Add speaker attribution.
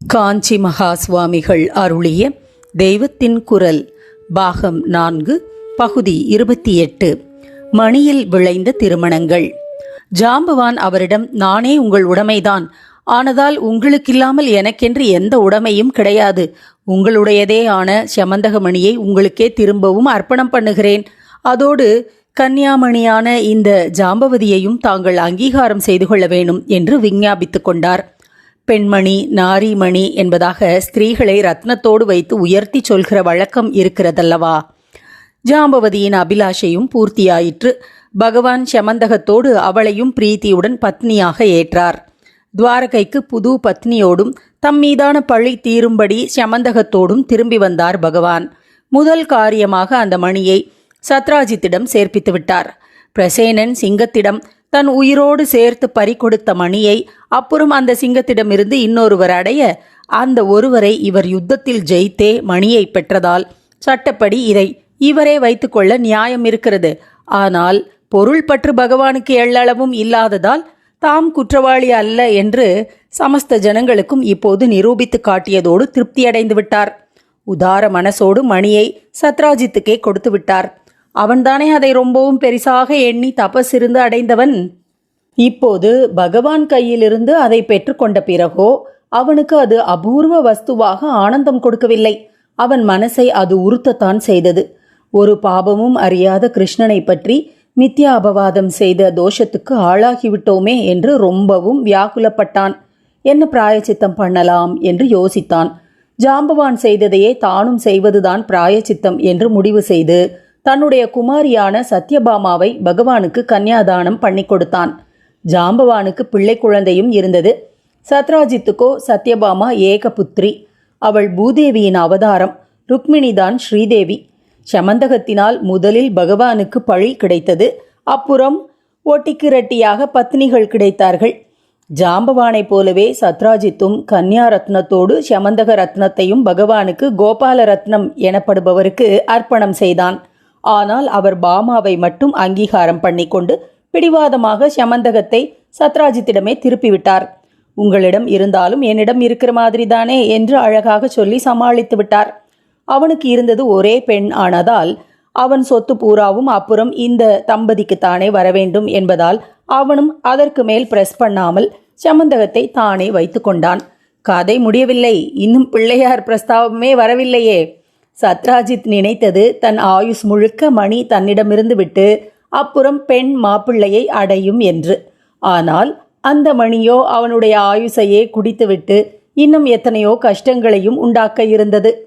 Speaker 1: காஞ்சி மகா சுவாமிகள் அருளிய தெய்வத்தின் குரல் பாகம் நான்கு பகுதி இருபத்தி எட்டு. மணியில் விளைந்த திருமணங்கள். ஜாம்பவான் அவரிடம் நானே உங்கள் உடைமைதான். ஆனதால் உங்களுக்கில்லாமல் எனக்கென்று எந்த உடைமையும் கிடையாது. உங்களுடையதே ஆன செமந்தகமணியை உங்களுக்கே திரும்பவும் அர்ப்பணம் பண்ணுகிறேன். அதோடு கன்னியாமணியான இந்த ஜாம்பவதியையும் தாங்கள் அங்கீகாரம் செய்து கொள்ள வேணும் என்று விஞ்ஞாபித்துக் கொண்டார். பெண்மணி நாரிமணி என்பதாக ஸ்திரீகளை ரத்னத்தோடு வைத்து உயர்த்தி சொல்கிற வழக்கம் இருக்கிறதல்லவா? ஜாம்பவதியின் அபிலாஷையும் பூர்த்தியாயிற்று. பகவான் சமந்தகத்தோடு அவளையும் பிரீத்தியுடன் பத்னியாக ஏற்றார். துவாரகைக்கு புது பத்னியோடும் தம் மீதான பழி தீரும்படி சமந்தகத்தோடும் திரும்பி வந்தார் பகவான். முதல் காரியமாக அந்த மணியை சத்ராஜித்திடம் சேர்ப்பித்து விட்டார். பிரசேனன் சிங்கத்திடம் தன் உயிரோடு சேர்த்து பறிகொடுத்த மணியை அப்புறம் அந்த சிங்கத்திடமிருந்து இன்னொருவர் அடைய அந்த ஒருவரை இவர் யுத்தத்தில் ஜெயித்தே மணியை பெற்றதால் சட்டப்படி இதை இவரே வைத்துக்கொள்ள நியாயம் இருக்கிறது. ஆனால் பொருள் பற்று பகவானுக்கு எள்ளளவும் இல்லாததால் தாம் குற்றவாளி அல்ல என்று சமஸ்த ஜனங்களுக்கும் இப்போது நிரூபித்து காட்டியதோடு திருப்தியடைந்து விட்டார் உதார மனசோடு மணியை சத்ராஜித்துக்கே கொடுத்து விட்டார் அவன்தானே அதை ரொம்பவும் பெரிசாக எண்ணி தபஸ் இருந்து அடைந்தவன். இப்போது பகவான் கையிலிருந்து அதை பெற்றுக்கொண்ட பிறகோ அவனுக்கு அது அபூர்வ வஸ்துவாக ஆனந்தம் கொடுக்கவில்லை. அவன் மனசை அது உறுத்தத்தான் செய்தது. ஒரு பாபமும் அறியாத கிருஷ்ணனை பற்றி மித்யா அபவாதம் செய்த தோஷத்துக்கு ஆளாகிவிட்டோமே என்று ரொம்பவும் வியாகுலப்பட்டான். என்ன பிராயச்சித்தம் பண்ணலாம் என்று யோசித்தான். ஜாம்பவான் செய்ததையே தானும் செய்வதுதான் பிராயச்சித்தம் என்று முடிவு செய்து தன்னுடைய குமாரியான சத்யபாமாவை பகவானுக்கு கன்னியாதானம் பண்ணி கொடுத்தான். ஜாம்பவானுக்கு பிள்ளை குழந்தையும் இருந்தது. சத்ராஜித்துக்கோ சத்யபாமா ஏகபுத்ரி அவள் பூதேவியின் அவதாரம். ருக்மிணிதான் ஸ்ரீதேவி. சமந்தகத்தினால் முதலில் பகவானுக்கு பழி கிடைத்தது. அப்புறம் ஒட்டிக்கிரட்டியாக பத்னிகள் கிடைத்தார்கள். ஜாம்பவானைப் போலவே சத்ராஜித்தும் கன்யா ரத்னத்தோடு சமந்தக ரத்னத்தையும் பகவானுக்கு கோபால ரத்னம் எனப்படுபவருக்கு அர்ப்பணம் செய்தான். ஆனால் அவர் பாமாவை மட்டும் அங்கீகாரம் பண்ணிக்கொண்டு பிடிவாதமாக சமந்தகத்தை சத்ராஜித்திடமே திருப்பிவிட்டார். உங்களிடம் இருந்தாலும் என்னிடம் இருக்கிற மாதிரி தானே என்று அழகாக சொல்லி சமாளித்து விட்டார். அவனுக்கு இருந்தது ஒரே பெண் ஆனதால் அவன் சொத்து பூராவும் அப்புறம் இந்த தம்பதிக்குத்தானே வரவேண்டும் என்பதால் அவனும் அதற்கு மேல் பிரஸ் பண்ணாமல் சமந்தகத்தை தானே வைத்து கொண்டான். கதை முடியவில்லை. இன்னும் பிள்ளையார் பிரஸ்தாவமே வரவில்லையே. சத்ராஜித் நினைத்தது தன் ஆயுஸ் முழுக்க மணி தன்னிடமிருந்து விட்டு அப்புறம் பெண் மாப்பிள்ளையை அடையும் என்று. ஆனால் அந்த மணியோ அவனுடைய ஆயுசையே குடித்துவிட்டு இன்னும் எத்தனையோ கஷ்டங்களையும் உண்டாக்க இருந்தது.